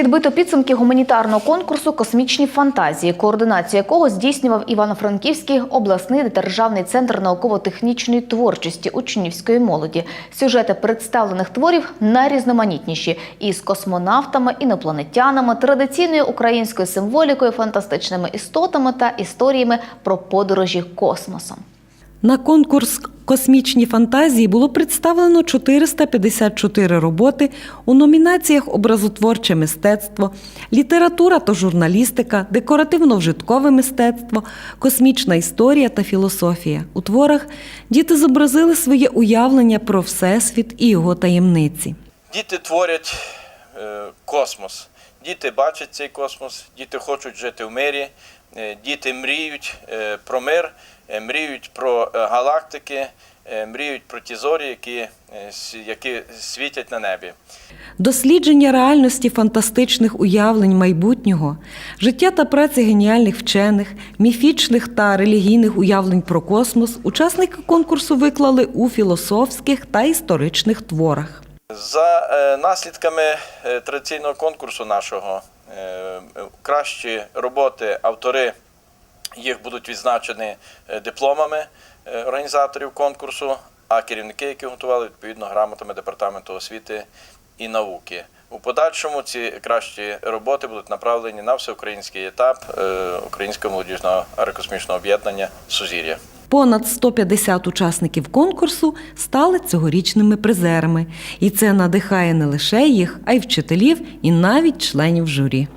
Підбито підсумки гуманітарного конкурсу Космічні фантазії, координацію якого здійснював Івано-Франківський обласний державний центр науково-технічної творчості учнівської молоді. Сюжети представлених творів найрізноманітніші із космонавтами, інопланетянами, традиційною українською символікою, фантастичними істотами та історіями про подорожі космосом. На конкурс Космічні фантазії було представлено 454 роботи у номінаціях Образотворче мистецтво, література та журналістика, декоративно-вжиткове мистецтво, космічна історія та філософія. У творах діти зобразили своє уявлення про всесвіт і його таємниці. Діти творять е, космос. Діти бачать цей космос, діти хочуть жити в мирі, е, діти мріють е, про мир, е, мріють про галактики, мріють про ті зорі, які, які світять на небі. Дослідження реальності фантастичних уявлень майбутнього, життя та праця геніальних вчених, міфічних та релігійних уявлень про космос учасники конкурсу виклали у філософських та історичних творах. За е, наслідками е, традиційного конкурсу нашого е, кращі роботи, автори їх будуть відзначені дипломами організаторів конкурсу, а керівники, які готували відповідно грамотами департаменту освіти і науки. У подальшому ці кращі роботи будуть направлені на всеукраїнський етап Українського молодіжного аерокосмічного об'єднання Сузір'я. Понад 150 учасників конкурсу стали цьогорічними призерами, і це надихає не лише їх, а й вчителів, і навіть членів журі.